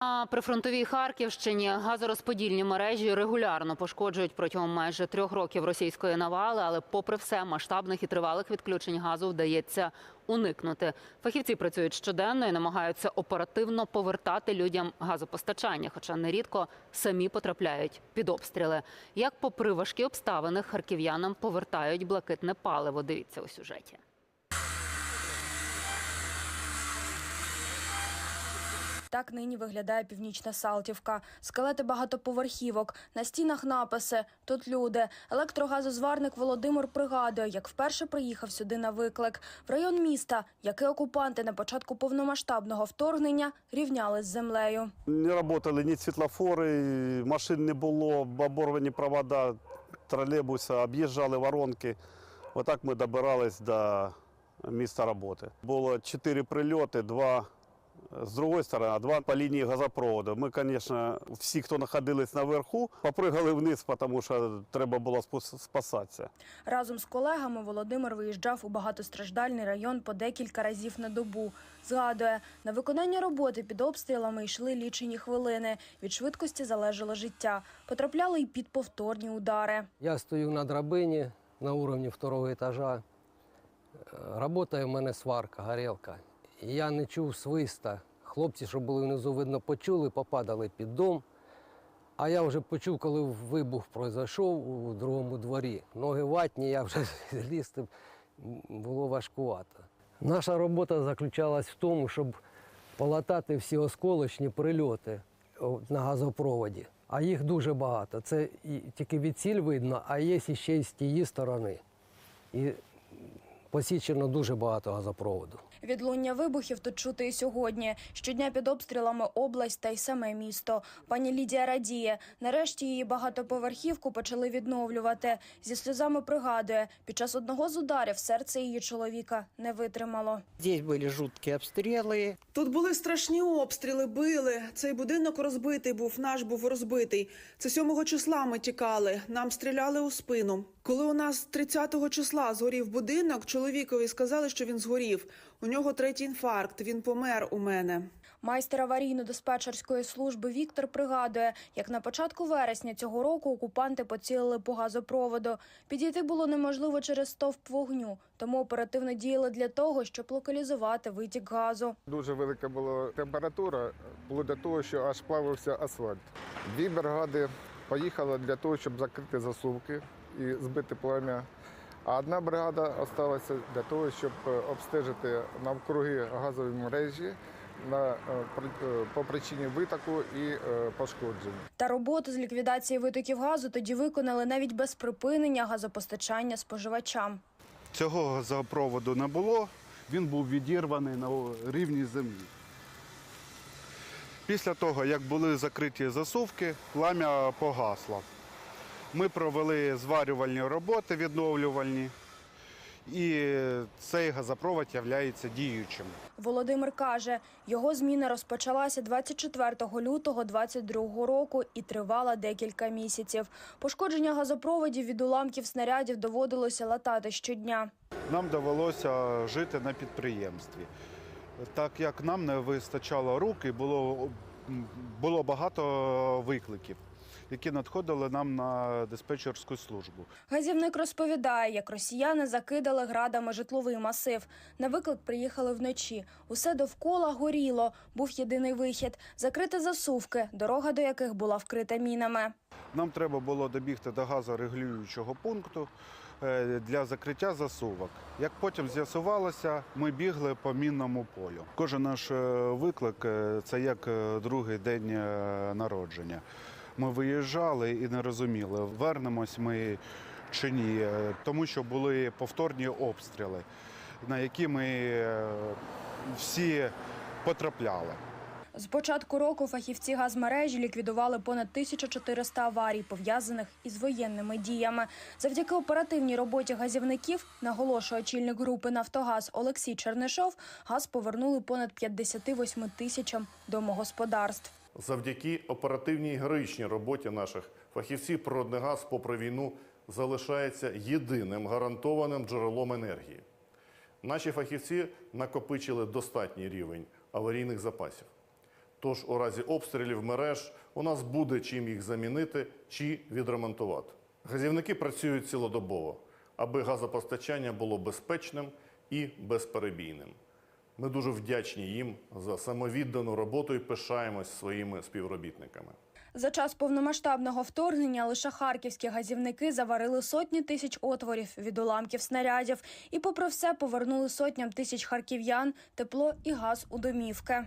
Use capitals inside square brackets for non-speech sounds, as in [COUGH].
На прифронтовій Харківщині газорозподільні мережі регулярно пошкоджують протягом майже трьох років російської навали, але попри все масштабних і тривалих відключень газу вдається уникнути. Фахівці працюють щоденно і намагаються оперативно повертати людям газопостачання, хоча нерідко самі потрапляють під обстріли. Як, попри важкі обставини, харків'янам повертають блакитне паливо. Дивіться у сюжеті. Так нині виглядає північна Салтівка. Скелети багатоповерхівок, на стінах написи. Тут люди. Електрогазозварник Володимир пригадує, як вперше приїхав сюди на виклик. В район міста, який окупанти на початку повномасштабного вторгнення рівняли з землею. Не работали ні світлофори, машин не було, оборвані провода, тролейбуси, об'їжджали воронки. Отак ми добирались до місця роботи. Було чотири прильоти, два з другої сторони, два по лінії газопроводу. Ми, звісно, всі, хто знаходились наверху, попригали вниз, тому що треба було спасатися. Разом з колегами Володимир виїжджав у багатостраждальний район по декілька разів на добу. Згадує, на виконання роботи під обстрілами йшли лічені хвилини. Від швидкості залежало життя. Потрапляли й під повторні удари. Я стою на драбині на уровні второго етажа. Е, Работає в мене сварка, горілка. Я не чув свиста. Хлопці, що були внизу, видно, почули, попадали під дом. А я вже почув, коли вибух пройшов у другому дворі. Ноги ватні, я вже [LAUGHS] лізти було важкувато. Наша робота заключалась в тому, щоб полатати всі осколочні прильоти на газопроводі. А їх дуже багато. Це тільки від ціль видно, а є ще й з тієї сторони. І посічено дуже багато газопроводу. Відлуння вибухів тут чути і сьогодні. Щодня під обстрілами область та й саме місто. Пані Лідія радіє. Нарешті її багатоповерхівку почали відновлювати. Зі сльозами пригадує, під час одного з ударів серце її чоловіка не витримало. Здесь были жуткие обстрелы. Тут були страшні обстріли, били. Цей будинок розбитий був, наш був розбитий. Це 7 числа ми тікали. Нам стріляли у спину. Коли у нас 30 числа згорів будинок, чоловікові сказали, що він згорів. У нього третій інфаркт. Він помер у мене. Майстер аварійно-диспетчерської служби Віктор пригадує, як на початку вересня цього року окупанти поцілили по газопроводу. Підійти було неможливо через стовп вогню, тому оперативно діяли для того, щоб локалізувати витік газу. Дуже велика була температура, було до того, що аж плавився асфальт. Дві бригади поїхали для того, щоб закрити засувки і збити плам'я. А одна бригада залишилася для того, щоб е, обстежити навкруги газові мережі на, е, е, по причині витоку і пошкоджень. Та роботу з ліквідації витоків газу тоді виконали навіть без припинення газопостачання споживачам. Цього газопроводу не було, він був відірваний на рівні землі. Після того, як були закриті засувки, плам'я погасло. Ми провели зварювальні роботи відновлювальні, і цей газопровод є діючим. Володимир каже, його зміна розпочалася 24 лютого 22 року і тривала декілька місяців. Пошкодження газопроводів від уламків снарядів доводилося латати щодня. Нам довелося жити на підприємстві. Так як нам не вистачало рук і було, було багато викликів, які надходили нам на диспетчерську службу. Газівник розповідає, як росіяни закидали градами житловий масив. На виклик приїхали вночі. Усе довкола горіло. Був єдиний вихід закрити засувки, дорога до яких була вкрита мінами. Нам треба було добігти до газорегулюючого пункту е, для закриття засувок. Як потім з'ясувалося, ми бігли по мінному полю. Кожен наш е, виклик е, це як е, другий день е, народження. Ми виїжджали і не розуміли, вернемось ми чи ні, е, тому що були повторні обстріли, на які ми е, всі потрапляли. З початку року фахівці газмережі ліквідували понад 1400 аварій, пов'язаних із воєнними діями. Завдяки оперативній роботі газівників, наголошує очільник групи Нафтогаз Олексій Чернишов, газ повернули понад 58 тисячам домогосподарств. Завдяки оперативній і роботі наших фахівців природний газ, попри війну, залишається єдиним гарантованим джерелом енергії. Наші фахівці накопичили достатній рівень аварійних запасів. Тож у разі обстрілів мереж у нас буде чим їх замінити чи відремонтувати. Газівники працюють цілодобово, аби газопостачання було безпечним і безперебійним. Ми дуже вдячні їм за самовіддану роботу і пишаємось своїми співробітниками. За час повномасштабного вторгнення лише харківські газівники заварили сотні тисяч отворів від уламків снарядів і, попри все, повернули сотням тисяч харків'ян тепло і газ у домівки.